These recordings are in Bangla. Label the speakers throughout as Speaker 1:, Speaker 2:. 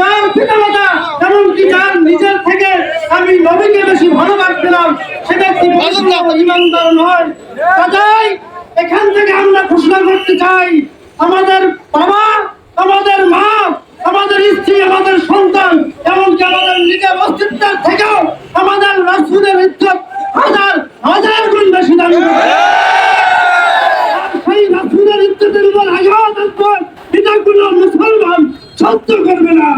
Speaker 1: তার পিতামাতা, কারণ কি যার নিজের থেকে আমি নবীকে বেশি ভালোবাসছিলাম সেটা কি ইমানদার নয়। তাই এখান থেকে আমরা ঘোষণা করতে চাই, আমাদের বাবা, আমাদের মা, আমাদের স্ত্রী, আমাদের সন্তান, এমনকি আমাদের নিজের অস্তিত্বের থেকেও সহ্য করবে না।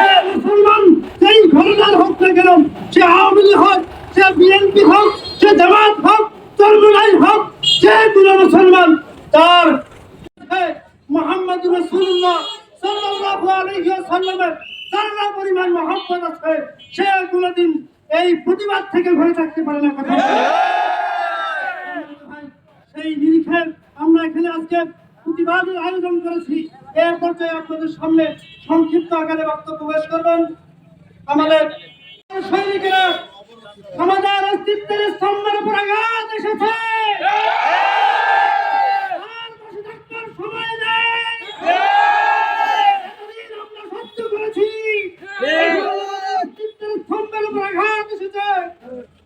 Speaker 1: সে মুসলমান সেই ঘরদার হোক না কেন সে আওয়ামী লীগ হোক সে বিএনপি হোক সে জামাত হোক চরমুনাই হোক যে কোনো মুসলমান তার মোহাম্মদ রসুল্লাহ সাল্লাল্লাহু আলাইহি ওয়াসাল্লামের যারা পরিমাণ মহব্বত আছে সে কোনোদিন এই প্রতিবাদ থেকে ঘরে থাকতে পারে না। কথা সেই নিরিখে আমরা এখানে আজকে প্রতিবাদের আয়োজন করেছি। এর পর্যায়ে আপনাদের সামনে সংক্ষিপ্ত আকারে বক্তব্য পেশ করবেন। আমাদের সৈনিকেরা আমাদের অস্তিত্বের স্তম্ভের উপর আঘাত এসেছে।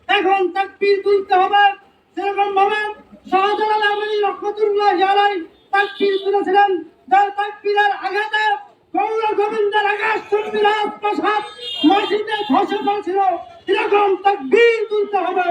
Speaker 1: এখন তাকবীর তুলতে হবে। সেরকম ভাবে শাহজালাল আমিনী রহমতুল্লাহ আলাই তাকবীর তুলেছিলেন যার তাকবীরের আঘাতে গৌর গোবিন্দের আকাশ চুম্বি প্রসাদ মসজিদে ধসে পড়েছিল, এরকম তাকবীর তুলতে হবে।